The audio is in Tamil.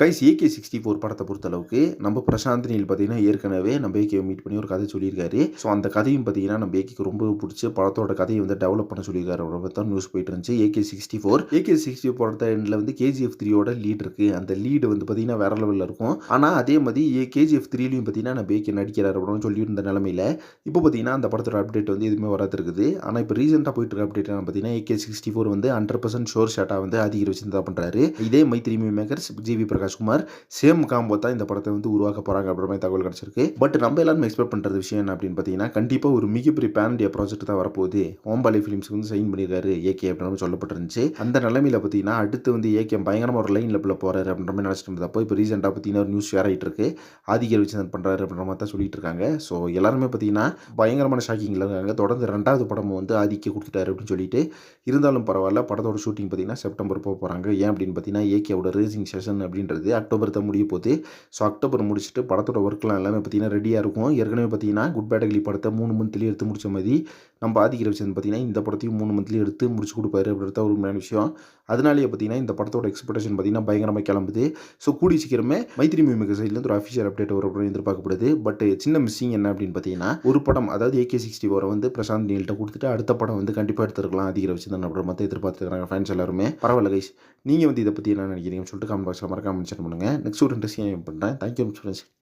கைஸ் ஏகே சிக்ஸ்டி ஃபோர் படத்தை பொறுத்தளவுக்கு நம்ம பிரசாந்த் நீல் பார்த்தீங்கன்னா ஏற்கனவே நம்ம ஏகேவை மீட் பண்ணி ஒரு கதை சொல்லியிருக்காரு. ஸோ அந்த கதையும் பார்த்தீங்கன்னா நம்ம ஏகேக்கு ரொம்ப பிடிச்சி படத்தோட கதையை வந்து டெவலப் பண்ண சொல்லியிருக்காரு. ரொம்ப தான் நியூஸ் போயிட்டு இருந்துச்சு. AK sixty four AK sixty படத்தை எண்டில் வந்து கேஜிஎஃப் த்ரீயோட லீட் இருக்குது அந்த லீடு வந்து பார்த்தீங்கன்னா வேற லெவலில் இருக்கும். ஆனால் அதே மாதிரி ஏ கேஜிஎஃப் த்ரீலையும் பார்த்தீங்கன்னா நம்ம ஏகே நடிக்கிறார் அப்படின்னு சொல்லியிருந்த நிலமையில இப்போ பார்த்தீங்கன்னா அந்த படத்தோட அப்டேட் வந்து எதுவுமே வராது இருக்குது. ஆனால் இப்போ ரீசெண்டாக போயிட்டு இருக்க அப்டேட் பார்த்தீங்கன்னா ஏகே சிக்ஸ்டி ஃபோர் வந்து ஹண்ட்ரட் பர்சன்ட் ஷோர் ஷாட்டாக வந்து அதிகரிச்சு தான் பண்ணுறாரு இதே Mythri makers G V Prakash Kumar same combo தான் இந்த படத்தை வந்து உருவாக்க போகிறாங்க அப்படின்ற மாதிரி தகவல் கிடச்சிருக்கு. பட் நம்ம எல்லாருமே எக்ஸ்பெக்ட் பண்ணுறது விஷயம் என்ன அப்படின்னு பார்த்தீங்கன்னா கண்டிப்பாக ஒரு மிகப்பெரிய பேன் இண்டியா ப்ராஜெக்ட் தான் வரப்போகுது. ஓம்பாலி ஃபிலிம்ஸ்க்கு வந்து சைன் பண்ணியிருக்காரு ஏகே அப்படின்னு சொல்லப்பட்டிருந்துச்சு. அந்த நிலைமையில பார்த்தீங்கன்னா அடுத்து வந்து ஏகே பயங்கரமாக ஒரு லைன் லெப்பில் போகிறாரு அப்படின்ற மாதிரி நினச்சிட்டு இருந்தப்போ இப்போ ரீசெண்டாக பார்த்தீங்கன்னா ஒரு நியூஸ் ஷேர் ஆகிட்டு இருக்கு. ஆதிகர் வச்சு பண்ணுறாரு அப்படின்ற மாதிரி தான் சொல்லிட்டு இருக்காங்க. ஸோ எல்லாருமே பார்த்தீங்கன்னா பயங்கரமான ஷாக்கிங்கில் இருக்காங்க. தொடர்ந்து ரெண்டாவது படமும் வந்து ஆதிக்க கொடுத்துட்டாரு அப்படின்னு சொல்லிட்டு இருந்தாலும் பரவாயில்ல. படத்தோட ஷூட்டிங் பார்த்தீங்கன்னா செப்டம்பர் போக போகிறாங்க ஏன் அப்படின்னு பார்த்தீங்கன்னா ஏகேவோட ரேசிங் செஷன் அப்படின்ற அப்படின்றது அக்டோபர் தான் முடிய போகுது. ஸோ அக்டோபர் முடிச்சுட்டு படத்தோட ஒர்க்லாம் எல்லாமே பார்த்தீங்கன்னா ரெடியாக இருக்கும். ஏற்கனவே பார்த்தீங்கன்னா குட் பேட் அக்லி படத்தை மூணு மந்த்லேயே எடுத்து முடித்த மாதிரி நம்ம ஆதிக்கிற வச்சது பார்த்தீங்கன்னா இந்த படத்தையும் மூணு மந்த்லேயே எடுத்து முடிச்சு கொடுப்பாரு அப்படின்றத ஒரு உண்மையான விஷயம். அதனாலேயே பார்த்தீங்கன்னா இந்த படத்தோட எக்ஸ்பெக்டேஷன் பார்த்தீங்கன்னா பயங்கரமாக கிளம்புது. ஸோ கூடி சீக்கிரமே மைத்ரி மியூமிக் சைட்லேருந்து ஒரு அஃபிஷியல் அப்டேட் வரும் அப்படின்னு எதிர்பார்க்கப்படுது. பட் சின்ன மிஸ்ஸிங் என்ன அப்படின்னு பார்த்தீங்கன்னா ஒரு படம் அதாவது ஏகே சிக்ஸ்டி ஃபோரை வந்து பிரசாந்த் நீல்கிட்ட கொடுத்துட்டு அடுத்த படம் வந்து கண்டிப்பாக எடுத்துருக்கலாம் அதிகிற வச்சு தான் அப்படின்ற மற்ற எதிர்பார்த்துருக்காங்க ஃபேன்ஸ் எல்லாருமே. பரவாயில்ல கைஸ் நீங்கள் வந்து இதை பற்றி என்ன நினைக்கிறீங்கன்னு சொல்லிட்டு கமெண்ட் பாக்ஸில் மறக்காம மென்ஷன் பண்ணுங்கள் நெக்ஸ்ட் ஒரு இன்ட்ரெஸ்டிங் பண்ணுறேன். Thank you friends